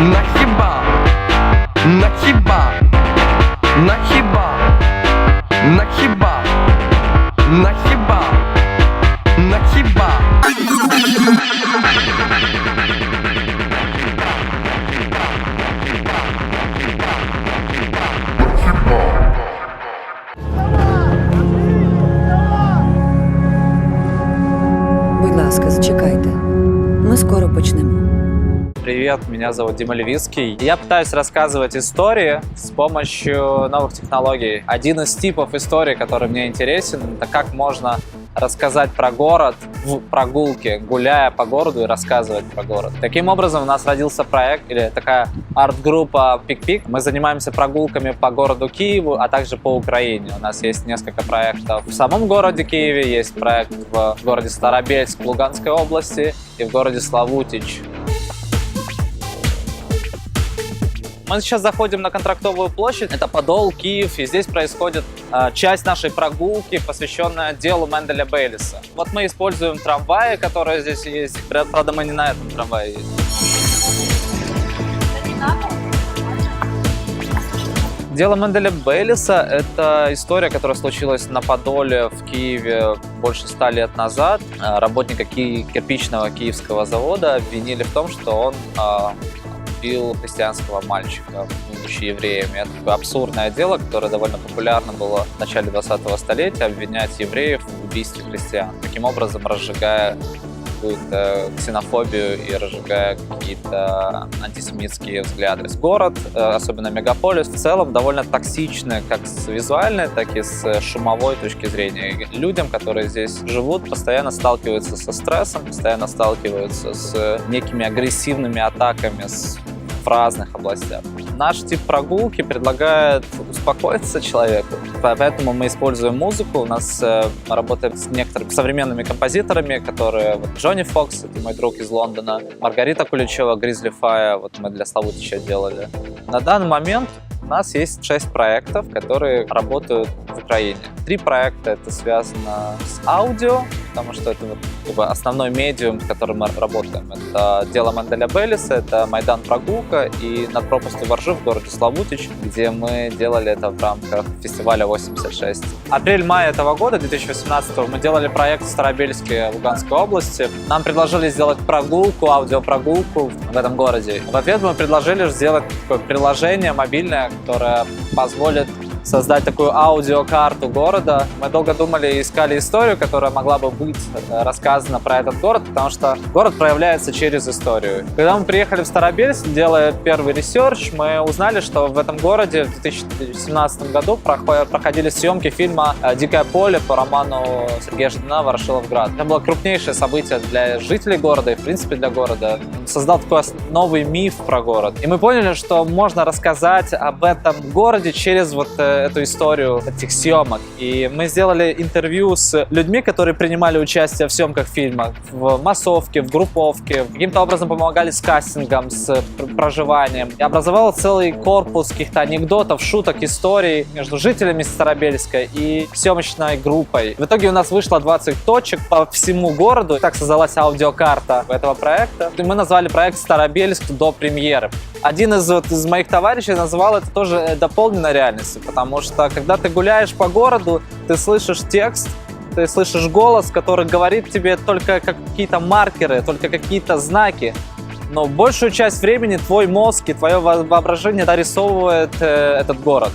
На хіба, на хіба, на хіба, на хіба, на хіба, на хіба. Будь ласка, зачекайте. Ми скоро почнемо. Привет, меня зовут Дима Левицкий. Я пытаюсь рассказывать истории с помощью новых технологий. Один из типов истории, который мне интересен, это как можно рассказать про город в прогулке, гуляя по городу и рассказывать про город. Таким образом, у нас родился проект или такая арт-группа Пик-Пик. Мы занимаемся прогулками по городу Киеву, а также по Украине. У нас есть несколько проектов в самом городе Киеве, есть проект в городе Старобельск Луганской области и в городе Славутич Мы сейчас заходим на контрактовую площадь, это Подол, Киев, и здесь происходит э, часть нашей прогулки, посвященная делу Менделя Бейлиса. Вот мы используем трамваи, которые здесь есть. Правда, мы не на этом трамвае ездим. Дело Менделя Бейлиса – это история, которая случилась на Подоле в Киеве больше ста лет назад. Э, Работника ки- кирпичного киевского завода обвинили в том, что он э, убил христианского мальчика, будучи евреем. Это такое абсурдное дело, которое довольно популярно было в начале 20-го столетия, обвинять евреев в убийстве христиан. Таким образом, разжигая какую-то ксенофобию и разжигая какие-то антисемитские взгляды. Город, э, особенно мегаполис, в целом довольно токсичный как с визуальной, так и с шумовой точки зрения. Людям, которые здесь живут, постоянно сталкиваются со стрессом, постоянно сталкиваются с некими агрессивными атаками с в разных областях. Наш тип прогулки предлагает успокоиться человеку, поэтому мы используем музыку. У нас э, мы работаем с некоторыми современными композиторами, которые вот Джонни Фокс, это мой друг из Лондона, Маргарита Куличева, Гризли Фая, вот мы для Славутича делали. На данный момент у нас есть шесть проектов, которые работают Украине. Три проекта это связано с аудио, потому что это вот, основной медиум, с которым мы работаем. Это дело Манделя Беллиса, это Майдан Прогулка и над пропастью Воржи в городе Славутич, где мы делали это в рамках фестиваля 86. Апрель-май этого года, 2018, мы делали проект в Старобельске Луганской области. Нам предложили сделать прогулку, аудиопрогулку в этом городе. В ответ мы предложили сделать приложение мобильное, которое позволит создать такую аудиокарту города. Мы долго думали и искали историю, которая могла бы быть э, рассказана про этот город, потому что город проявляется через историю. Когда мы приехали в Старобельск, делая первый ресерч, мы узнали, что в этом городе в 2017 году прохо- проходили съемки фильма э, «Дикое поле» по роману Сергея Ждана «Ворошиловград». Это было крупнейшее событие для жителей города и, в принципе, для города. Он создал такой новый миф про город. И мы поняли, что можно рассказать об этом городе через вот э, эту историю этих съемок. И мы сделали интервью с людьми, которые принимали участие в съемках фильма, в массовке, в групповке, каким-то образом помогали с кастингом, с пр- проживанием. И образовал целый корпус каких-то анекдотов, шуток, историй между жителями Старобельска и съемочной группой. В итоге у нас вышло 20 точек по всему городу. Так создалась аудиокарта этого проекта. И мы назвали проект «Старобельск до премьеры». Один из, вот, из моих товарищей назвал это тоже э, дополненной реальностью, потому что когда ты гуляешь по городу, ты слышишь текст, ты слышишь голос, который говорит тебе только какие-то маркеры, только какие-то знаки. Но большую часть времени твой мозг и твое во- воображение дорисовывает э, этот город.